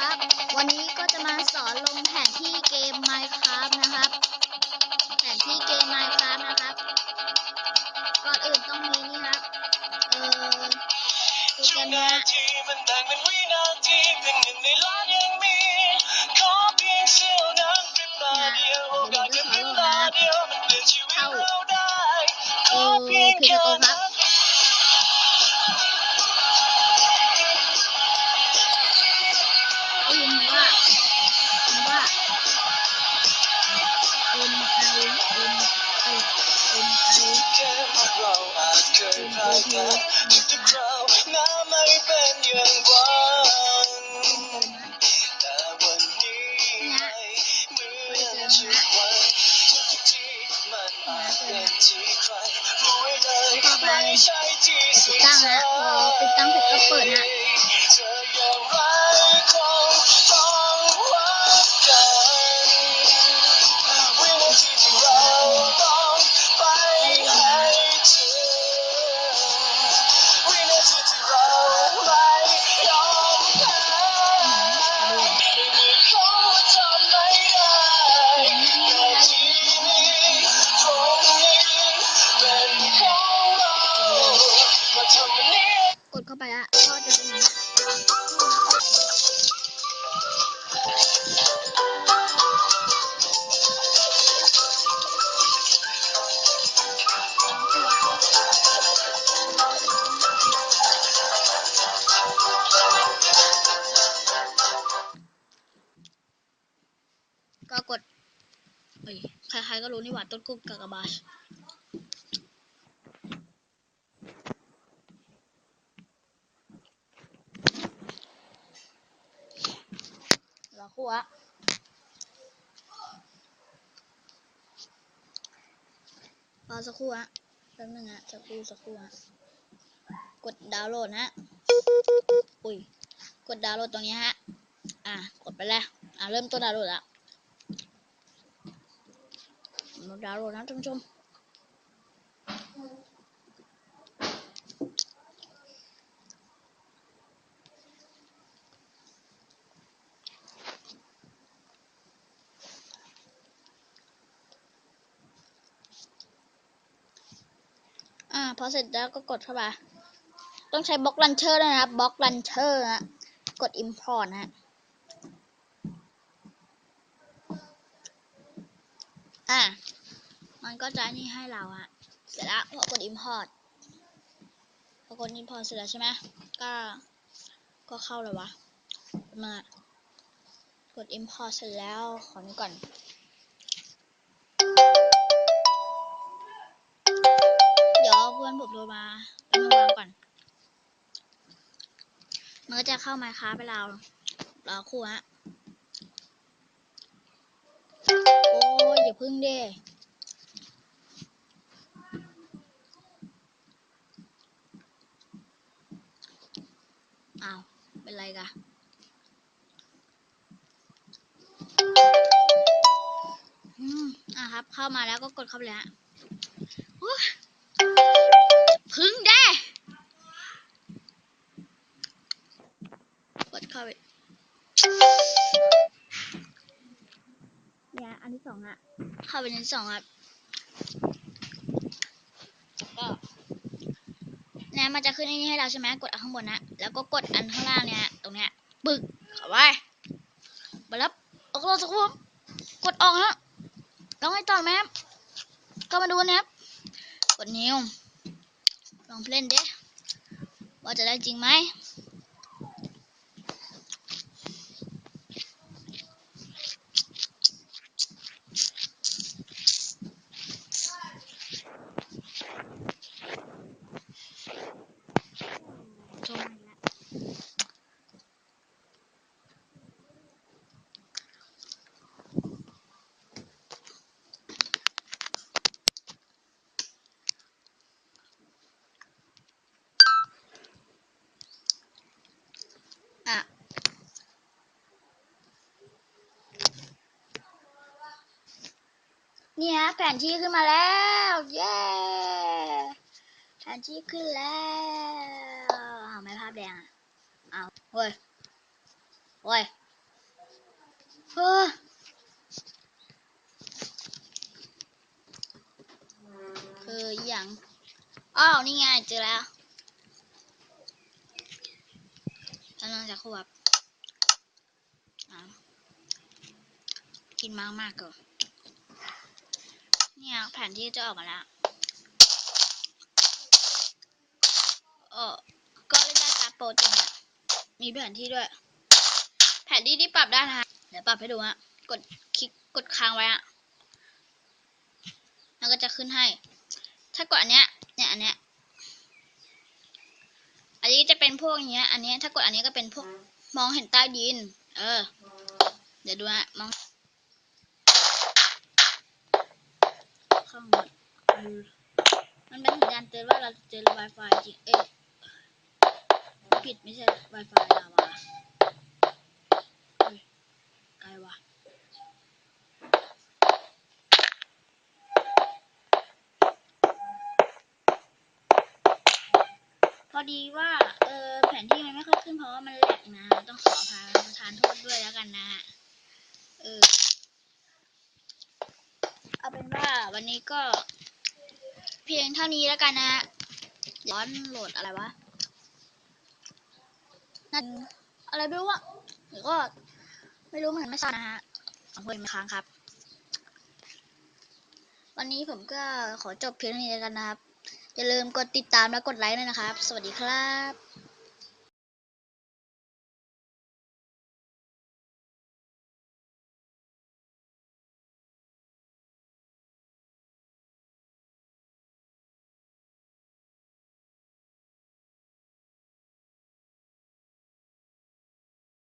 ครับ วันนี้ก็จะมาสอนลงแผนที่เกม Minecraft นะครับ แผนที่เกม Minecraft นะครับ ก่อนอื่นต้องมีนี่ครับ เอ่อโปรแกรช่วงมนี้นาฮะทีมันแบ่งเป็นวินาทีเพียงหนึ่งในล้านยังมีขอเพียงเสี้ยวนาทีพริบตาเดียวโอกาสแค่พริบตาเดียวมันเปลี่ยนชีวิตเรา สุดตั้งนะพอติดตั้งเสร็จก็เปิดนะ ยใครๆก็รู้นี่หว่าต้นกุ๊กกากบาทรอคู่อะรอสักครู่อะแป๊บนึงอะสักครู่สักครู่อะกดดาวน์โหลดนะอุ้ย กดดาวน์โหลดตรงนี้ฮะ อะ กดไปแล้ว อะ เริ่มต้นดาวน์โหลดละ มดาวโหลดนะท่านผู้ชมอ่าพอเสร็จแล้วก็กดเข้าไปต้องใช้บล็อกลันเชอร์ด้วยนะครับบล็อกลันเชอร์นะ กด import นะฮะอ่า มันก็จะนี่ให้เราอะเสร็จแล้วพอกด import พอกด import เสร็จแล้วใช่ไหมก็ก็เข้าเลยวะมากด import เสร็จแล้วขอนี้ก่อนเดี๋ยวเพื่อนผมโทรมาแล้วมาวางก่อนมันก็จะเข้ามาค้าไปเรารอครู่ฮะโอ้ยอย่าพึ่งเด้ อ้าว เป็นไรกะอืมอะครับ เข้ามาแล้วก็กดเข้าไปเลยฮะโอ้ยพึ่งเด้กดเข้าไปเนี่ยอันที่สองอะเข้าไปในที่สองครับก็เนี่ย มันจะขึ้นอันนี้ให้เราใช่ไหมกดอันข้างบนนะ แล้วก็กดอันข้างล่างเนี่ยตรงเนี้ยปึกเข้าไปไปแล้วออกรถสักครู่กดออกฮะลองให้ต่อไหมปก็มาดูนะครับกดนิ้วลองเล่นเด้ว่าจะได้จริงไหม โทรมาอีกแล้วอะ นี่ฮะแผนที่ขึ้นมาแล้ว เย้ แผนที่ขึ้นแล้วอ้าไม่ภาพแดงอะ เอาเฮ้ยเฮ้ยเฮ้อคืออย่างอ้าวนี่ไงเจอแล้วกำลังจะควบกินมากมากเกิน เนี่ยแผนที่จะออกมาแล้วเออก็เล่นได้การ์ดโปรจริงอะมีแผนที่ด้วย แผนที่ที่ปรับได้นะฮะเดี๋ยวปรับให้ดูฮะกดคลิกกดค้างไว้อะแล้วก็จะขึ้นให้ ถ้ากดอันเนี้ย เนี่ยอันเนี้ย อันนี้จะเป็นพวกอย่างเงี้ย อันเนี้ยถ้ากดอันนี้ก็เป็นพวกมองเห็นใต้ดิน เออ เดี๋ยวดูฮะมอง ข้างมันเป็นสัญญาณเตือนว่าเราจะเจอ Wi-Fi จริง เอ๊ะผิดไม่ใช่ Wi-Fi ลาวาไกลว่ะพอดีว่า เออแผนที่มันไม่ค่อยขึ้นเพราะว่ามันแหลกนะ ต้องขออภัยประทานโทษด้วยแล้วกันนะ เออ เอาเป็นว่าวันนี้ก็ เพียงเท่านี้แล้วกันนะย้อนโหลดอะไรวะนั่นอะไรไม่รู้อะหรือก็ ไม่รู้เหมือนไม่ทราบนะฮะของคนค้างครับ วันนี้ผมก็ขอจบเพียงเท่านี้แล้วกันนะครับอย่าลืมกดติดตามและกดไลค์ด้วยนะครับ สวัสดีครับ